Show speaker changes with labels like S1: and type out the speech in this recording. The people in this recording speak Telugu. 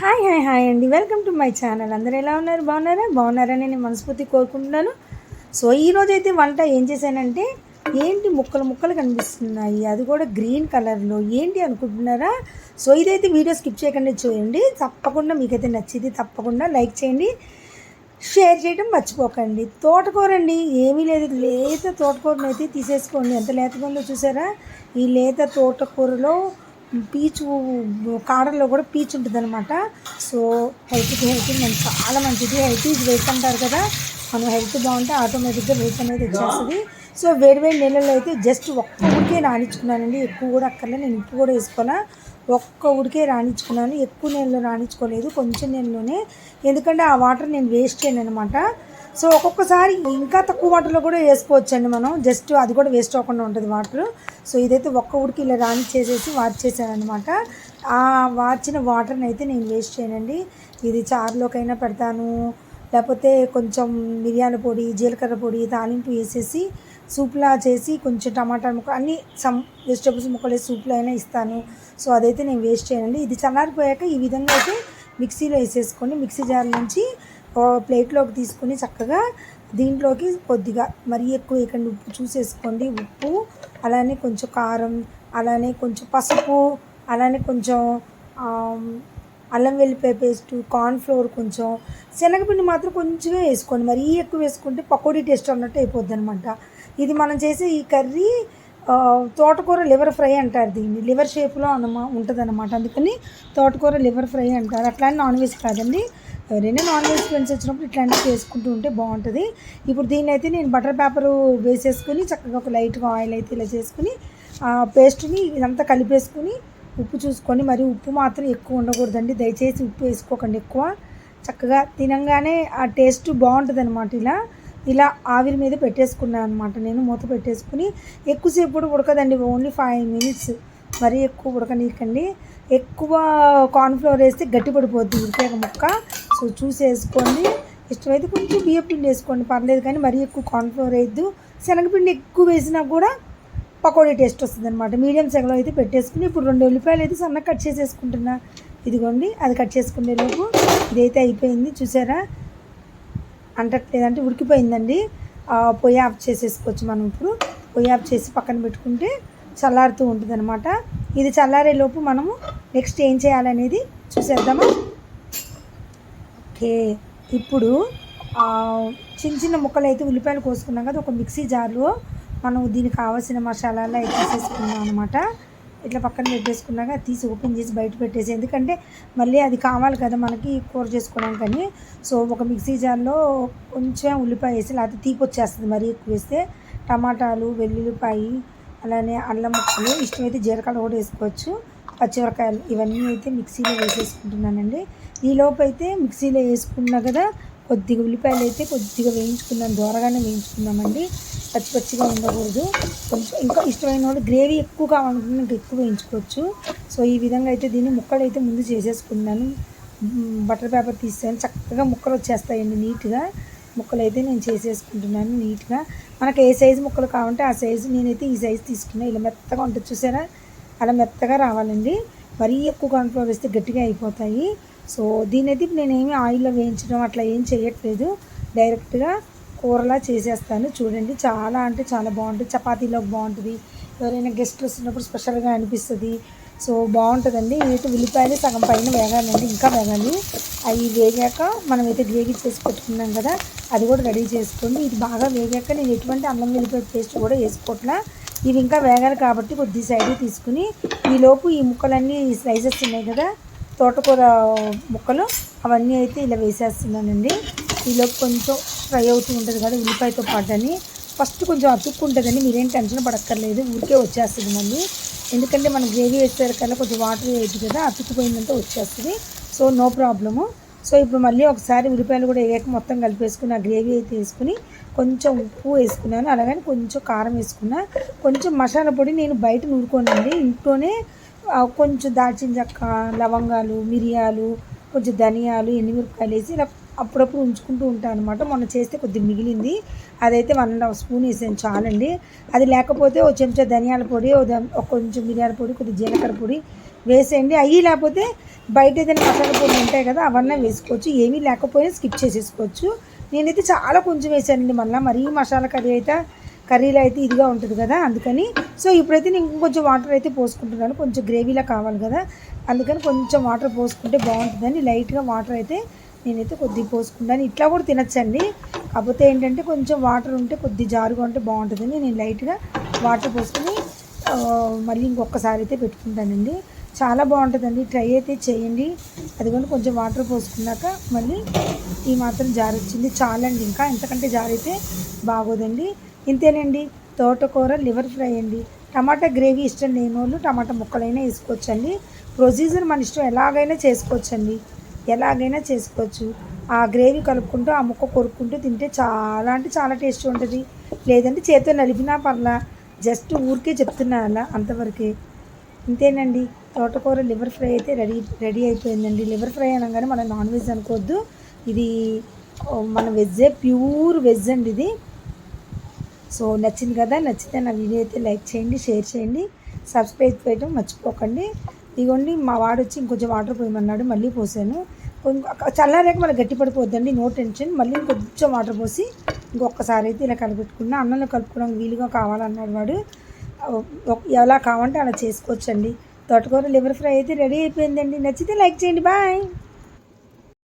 S1: హాయ్ హాయ్ హాయ్ అండి. Welcome to my channel. అందరూ ఎలా ఉన్నారు? బాగున్నారా? బాగున్నారని నేను మనస్ఫూర్తి కోరుకుంటున్నాను. సో ఈరోజు అయితే వంట ఏం చేశానంటే ఏంటి ముక్కలు ముక్కలు కనిపిస్తున్నాయి అది కూడా గ్రీన్ కలర్లో. ఏంటి అనుకుంటున్నారా? సో ఇదైతే వీడియో స్కిప్ చేయకుండా చూడండి. తప్పకుండా మీకైతే నచ్చింది తప్పకుండా లైక్ చేయండి షేర్ చేయడం మర్చిపోకండి. తోటకూర అండి ఏమీ లేదు. లేత తోటకూరను అయితే తీసేసుకోండి. ఎంత లేతగా ఉందో చూసారా? ఈ లేత తోటకూరలో పీచు కాడల్లో కూడా పీచు ఉంటుంది అనమాట సో హెల్త్కి హెల్త్ మనకి చాలా మంచిది. హెల్త్ ఇది వెయిట్ అంటారు కదా. మనం హెల్త్ బాగుంటే ఆటోమేటిక్గా వెయిట్ అనేది వచ్చేస్తుంది. సో వేడి వేడి నీళ్ళలో అయితే జస్ట్ ఒక్క ఉడికే రాణించుకున్నానండి. ఎక్కువ కూడా అక్కర్లే నేను ఉప్పు కూడా వేసుకోవాలా? ఒక్క ఉడికే రాణించుకున్నాను. ఎక్కువ నీళ్ళు రాణించుకోలేదు. కొంచెం నీళ్ళలోనే. ఎందుకంటే ఆ వాటర్ నేను వేస్ట్ చేయను అనమాట సో ఒక్కొక్కసారి ఇంకా తక్కువ వాటర్లో కూడా వేసుకోవచ్చండి మనం. జస్ట్ అది కూడా వేస్ట్ అవ్వకుండా ఉంటుంది వాటర్. సో ఇదైతే ఒక్క ఉడికి ఇలా రాని చేసేసి వాచ్ అనమాట ఆ వాచిన వాటర్ని అయితే నేను వేస్ట్ చేయనండి. ఇది చారులోకైనా పెడతాను. లేకపోతే కొంచెం మిరియాల పొడి జీలకర్ర పొడి తాలింపు వేసేసి సూప్లా చేసి కొంచెం టమాటా ముక్క అన్ని సమ్ వెజిటబుల్స్ ముక్కలు వేసి సూప్లో అయినా ఇస్తాను. సో అదైతే నేను వేస్ట్ చేయనండి. ఇది చల్లారిపోయాక ఈ విధంగా అయితే మిక్సీలో వేసేసుకోండి మిక్సీ జార్ నుంచి ప్లేట్లోకి తీసుకుని చక్కగా దీంట్లోకి కొద్దిగా మరీ ఎక్కువ వేయకండి ఉప్పు చూసేసుకోండి. ఉప్పు అలానే కొంచెం కారం అలానే కొంచెం పసుపు అలానే కొంచెం అల్లం వెల్లిపాయ పేస్ట్ కార్న్ ఫ్లోర్ కొంచెం శనగపిండి మాత్రం కొంచెమే వేసుకోండి. మరీ ఎక్కువ వేసుకుంటే పకోడీ టేస్ట్ అన్నట్టు అయిపోద్ది అనమాట ఇది మనం చేసే ఈ కర్రీ తోటకూర లివర్ ఫ్రై అంటారు దీన్ని. లివర్ షేప్లో అనమా ఉంటుంది అనమాట అందుకని తోటకూర లివర్ ఫ్రై అంటారు. అట్లానే నాన్ వెజ్ కాదండి. ఎవరైనా నాన్ వెజ్ ఫ్రెండ్స్ వచ్చినప్పుడు ఇట్లాంటివి చేసుకుంటూ ఉంటే బాగుంటుంది. ఇప్పుడు దీన్ని అయితే నేను బటర్ పేపర్ వేసేసుకుని చక్కగా ఒక లైట్గా ఆయిల్ అయితే ఇలా చేసుకుని ఆ పేస్ట్ని ఇదంతా కలిపేసుకుని ఉప్పు చూసుకొని మరి ఉప్పు మాత్రం ఎక్కువ ఉండకూడదండి. దయచేసి ఉప్పు వేసుకోకండి ఎక్కువ. చక్కగా తినంగానే ఆ టేస్ట్ బాగుంటుంది అనమాట ఇలా. ఇలా ఆవిరి మీద పెట్టేసుకున్నాను అనమాట నేను మూత పెట్టేసుకుని ఎక్కువసేపు కూడా ఉడకదండి. ఓన్లీ ఫైవ్ మినిట్స్ మరీ ఎక్కువ ఉడకనీకండి ఎక్కువ కార్న్ఫ్లవర్ వేస్తే గట్టి పడిపోద్ది ఉడికాక ముక్క. సో చూసేసుకోండి. ఇష్టమైతే కొంచెం బియ్య పిండి వేసుకోండి. పర్లేదు కానీ మరీ ఎక్కువ కార్న్ఫ్లవర్ వేయద్దు. శనగపిండి ఎక్కువ వేసినా కూడా పకోడీ టేస్ట్ వస్తుంది అనమాట మీడియం సెగలో అయితే పెట్టేసుకుని ఇప్పుడు రెండు ఉల్లిపాయలు అయితే సన్నగా కట్ చేసేసుకుంటున్నా. ఇదిగోండి అది కట్ చేసుకునే లోపు ఇదైతే అయిపోయింది. చూసారా? అంటట్లేదంటే ఉడికిపోయిందండి. పొయ్యి ఆఫ్ చేసేసుకోవచ్చు మనం ఇప్పుడు. పొయ్యి ఆఫ్ చేసి పక్కన పెట్టుకుంటే చల్లారుతూ ఉంటుంది అనమాట ఇది చల్లారేలోపు మనము నెక్స్ట్ ఏం చేయాలనేది చూసేద్దామా? ఓకే. ఇప్పుడు చిన్న చిన్న ముక్కలు అయితే ఉల్లిపాయలు కోసుకున్నాం కదా ఒక మిక్సీ జార్లో మనం దీనికి కావాల్సిన మసాలాలు అయితే వేసేసుకున్నాం అనమాట ఇట్లా పక్కన పెట్టేసుకున్నాక తీసి ఓపెన్ చేసి బయట పెట్టేసి ఎందుకంటే మళ్ళీ అది కావాలి కదా మనకి కూర చేసుకోవడానికని సో ఒక మిక్సీ జార్లో కొంచెం ఉల్లిపాయ వేసి లేకపోతే తీపి వచ్చేస్తుంది మరీ ఎక్కువ వేస్తే. టమాటాలు వెల్లుల్లిపాయి అలానే అల్లం ముక్కలు ఇష్టమైతే జీలకర్ర కూడా వేసుకోవచ్చు. పచ్చిమిరకాయలు ఇవన్నీ అయితే మిక్సీలో వేసేసుకుంటున్నానండి. ఈ అయితే మిక్సీలో వేసుకున్నా కదా కొద్దిగా ఉల్లిపాయలు అయితే కొద్దిగా వేయించుకుందాం దూరగానే వేయించుకుందామండి పచ్చి పచ్చిగా ఉండకూడదు. కొంచెం ఇంకా ఇష్టమైన వాళ్ళు గ్రేవీ ఎక్కువ కావాలనుకుంటే ఇంకా ఎక్కువ వేయించుకోవచ్చు. సో ఈ విధంగా అయితే దీన్ని ముక్కలు అయితే ముందు చేసేసుకున్నాను. బటర్ పేపర్ తీసాను చక్కగా ముక్కలు వచ్చేస్తాయండి నీట్గా. ముక్కలు అయితే నేను చేసేసుకుంటున్నాను నీట్గా. మనకు ఏ సైజు ముక్కలు కావాలంటే ఆ సైజు నేనైతే ఈ సైజు తీసుకున్నాను ఇలా మెత్తగా ఉంటుంది చూసారా? అలా మెత్తగా రావాలండి. మరీ ఎక్కువ కాన్ఫ్లవర్ వేస్తే గట్టిగా అయిపోతాయి. సో దీని అయితే నేనేమి ఆయిల్లో వేయించడం అట్లా ఏం చేయట్లేదు. డైరెక్ట్గా కూరలా చేసేస్తాను. చూడండి చాలా అంటే చాలా బాగుంటుంది. చపాతీలోకి బాగుంటుంది. ఎవరైనా గెస్ట్లు వస్తున్నప్పుడు స్పెషల్గా అనిపిస్తుంది. సో బాగుంటుందండి. అయితే ఉల్లిపాయలు సగం పైన వేగాలండి. ఇంకా వేగాలి. అవి వేగాక మనం అయితే గ్రేవీ చేసి పెట్టుకున్నాం కదా అది కూడా రెడీ చేసుకోండి. ఇది బాగా వేగాక నేను ఎటువంటి అల్లం వెల్లిపాయ పేస్ట్ కూడా వేసుకోవట్లా ఇవి ఇంకా వేగాలి కాబట్టి కొద్ది సైడ్ తీసుకుని ఈలోపు ఈ ముక్కలన్నీ స్లైసెస్ ఉన్నాయి కదా తోటకూర ముక్కలు అవన్నీ అయితే ఇలా వేసేస్తున్నానండి. ఈలోపు కొంచెం ఫ్రై అవుతూ ఉంటుంది కదా ఉల్లిపాయతో పాటని. ఫస్ట్ కొంచెం అతుక్కుంటుందని మీరేం టెన్షన్ పడక్కర్లేదు. ఊరికే వచ్చేస్తుంది మళ్ళీ ఎందుకంటే మనం గ్రేవీ వేసేసరికల్లా కొంచెం వాటర్ వేయచ్చు కదా అతుక్కుపోయిందంతా వచ్చేస్తుంది. So no problem. సో ఇప్పుడు మళ్ళీ ఒకసారి ఉల్లిపాయలు కూడా వేయక మొత్తం కలిపేసుకుని ఆ గ్రేవీ అయితే వేసుకుని కొంచెం ఉప్పు వేసుకున్నాను. అలాగని కొంచెం కారం వేసుకున్నా కొంచెం మసాలా పొడి నేను బయట నూరుకోనండి. ఇంట్లోనే కొంచెం దాల్చిన చెక్క లవంగాలు మిరియాలు కొంచెం ధనియాలు ఎండుమిరపకాయలు వేసి ఇలా అప్పుడప్పుడు ఉంచుకుంటూ ఉంటాను అనమాట మొన్న చేస్తే కొద్దిగా మిగిలింది. అదైతే వన్ అండ్ హాఫ్ స్పూన్ వేసాను చాలండి. అది లేకపోతే ఓ చెంచా ధనియాల పొడి ఓ ఒక కొంచెం మిరియాల పొడి కొద్దిగా జీలకర్ర పొడి వేసేయండి. అవి లేకపోతే బయట ఏదైనా మసాలా పొడి ఉంటాయి కదా అవన్నీ వేసుకోవచ్చు. ఏమీ లేకపోయినా స్కిప్ చేసేసుకోవచ్చు. నేనైతే చాలా కొంచెం వేసానండి మళ్ళీ. మరీ మసాలా కర్రీ అయితే కర్రీలో అయితే ఇదిగా ఉంటుంది కదా అందుకని. సో ఇప్పుడైతే నేను ఇంకొంచెం వాటర్ అయితే పోసుకుంటున్నాను. కొంచెం గ్రేవీలా కావాలి కదా అందుకని కొంచెం వాటర్ పోసుకుంటే బాగుంటుందని లైట్గా వాటర్ అయితే నేనైతే కొద్దిగా పోసుకుంటాను. ఇట్లా కూడా తినచ్చండి. కాకపోతే ఏంటంటే కొంచెం వాటర్ ఉంటే కొద్ది జారుగా ఉంటే బాగుంటుందని నేను లైట్గా వాటర్ పోసుకొని మళ్ళీ ఇంకొకసారి అయితే పెట్టుకుంటానండి. చాలా బాగుంటుందండి. ట్రై అయితే చేయండి. అది కూడా కొంచెం వాటర్ పోసుకున్నాక మళ్ళీ ఈ మాత్రం జారు వచ్చింది చాలండి ఇంకా. ఎంతకంటే జారైతే బాగోదండి. ఇంతేనండి. తోటకూర లివర్ ఫ్రై అండి. టమాటా గ్రేవీ ఇష్టం లేని వాళ్ళు టమాటా ముక్కలైనా వేసుకోవచ్చండి. ప్రొసీజర్ మన ఇష్టం ఎలాగైనా చేసుకోవచ్చండి. ఎలాగైనా చేసుకోవచ్చు. ఆ గ్రేవీ కలుపుకుంటూ ఆ ముక్క కొరుక్కుంటూ తింటే చాలా అంటే చాలా టేస్ట్ ఉంటుంది. లేదంటే చేతితో నలిపినా పర్లా. జస్ట్ ఊరికే చెప్తున్నాను అలా అంతవరకే. ఇంతేనండి. తోటకూర లివర్ ఫ్రై అయితే రెడీ రెడీ అయిపోయిందండి. లివర్ ఫ్రై అనగానే మనం నాన్ వెజ్ అనుకోవద్దు. ఇది మన వెజ్జే ప్యూర్ వెజ్ అండి ఇది. సో నచ్చింది కదా నచ్చితే నా వీడియో అయితే లైక్ చేయండి షేర్ చేయండి సబ్స్క్రైబ్ చేయడం మర్చిపోకండి. ఇదిగోండి మా వాడు వచ్చి ఇంకొంచెం వాటర్ పోయమన్నాడు మళ్ళీ పోసాను. చల్లారాక మళ్ళీ గట్టి పడిపోద్దండి నో టెన్షన్. మళ్ళీ ఇంకొంచెం వాటర్ పోసి ఇంకొకసారి అయితే ఇలా కలిపెట్టుకున్నా అన్నంలో కలుపుకోవడానికి వీలుగా కావాలన్నాడు వాడు. ఎలా కావాలంటే అలా చేసుకోవచ్చండి. తోటకూర లివర్ ఫ్రై అయితే రెడీ అయిపోయిందండి. నచ్చితే లైక్ చేయండి. బాయ్.